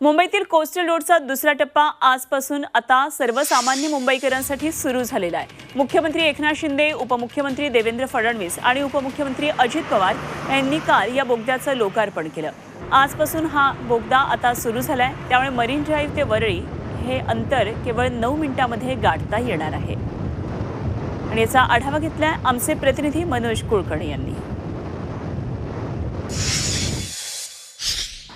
मुंबईतील कोस्टल रोडचा दुसरा टप्पा आजपासून आता सर्वसामान्य मुंबईकरांसाठी सुरू झालेला आहे. मुख्यमंत्री एकनाथ शिंदे उपमुख्यमंत्री देवेंद्र फडणवीस आणि उपमुख्यमंत्री अजित पवार यांनी काल या बोगद्याचं लोकार्पण केलं. आजपासून हा बोगदा आता सुरू झालाय. त्यामुळे मरीन ड्राईव्ह ते वरळी हे अंतर केवळ नऊ मिनिटांमध्ये गाठता येणार आहे. आणि याचा आढावा घेतलाय आमचे प्रतिनिधी मनोज कुलकर्णी यांनी.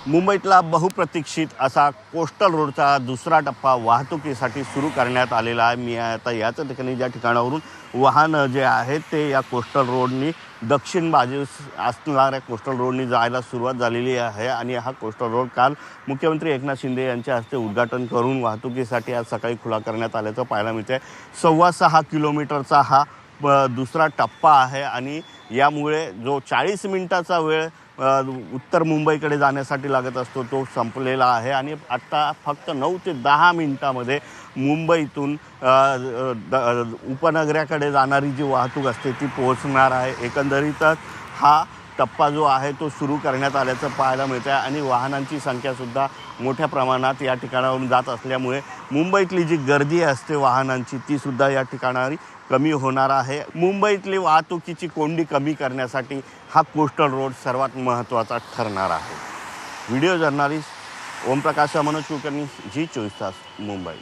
मुंबईतला बहुप्रतीक्षित असा कोस्टल रोडचा दुसरा टप्पा वाहतुकीसाठी सुरू करण्यात आलेला आहे. मी आता याच ठिकाणी ज्या ठिकाणावरून वाहनं जे आहेत ते या कोस्टल रोडनी दक्षिण बाजूस असणाऱ्या कोस्टल रोडनी जायला सुरुवात झालेली आहे आणि हा कोस्टल रोड काल मुख्यमंत्री एकनाथ शिंदे यांच्या हस्ते उद्घाटन करून वाहतुकीसाठी आज सकाळी खुला करण्यात आल्याचं पाहायला मिळतं आहे सव्वा सहा किलोमीटरचा हा ब- दुसरा टप्पा आहे आणि यामुळे जो चाळीस मिनिटाचा वेळ उत्तर मुंबईकडे जाण्यासाठी लागत असतो तो संपलेला आहे. आणि आत्ता फक्त नऊ ते दहा मिनिटामध्ये मुंबईतून उपनगराकडे जाणारी जी वाहतूक असते ती पोहोचणार आहे. एकंदरीतच हा टप्पा जो आहे तो सुरू करण्यात आल्याचं पाहायला मिळतं आहे आणि वाहनांची संख्यासुद्धा मोठ्या प्रमाणात या ठिकाणावरून जात असल्यामुळे मुंबईतली जी गर्दी असते वाहनांची तीसुद्धा या ठिकाणावर कमी होणार आहे. मुंबईतली वाहतुकीची कोंडी कमी करण्यासाठी हा कोस्टल रोड सर्वात महत्त्वाचा ठरणार आहे. व्हिडिओ जर्नालिस्ट ओमप्रकाश मनोज कुलकर्णी जी चोवीस तास मुंबई.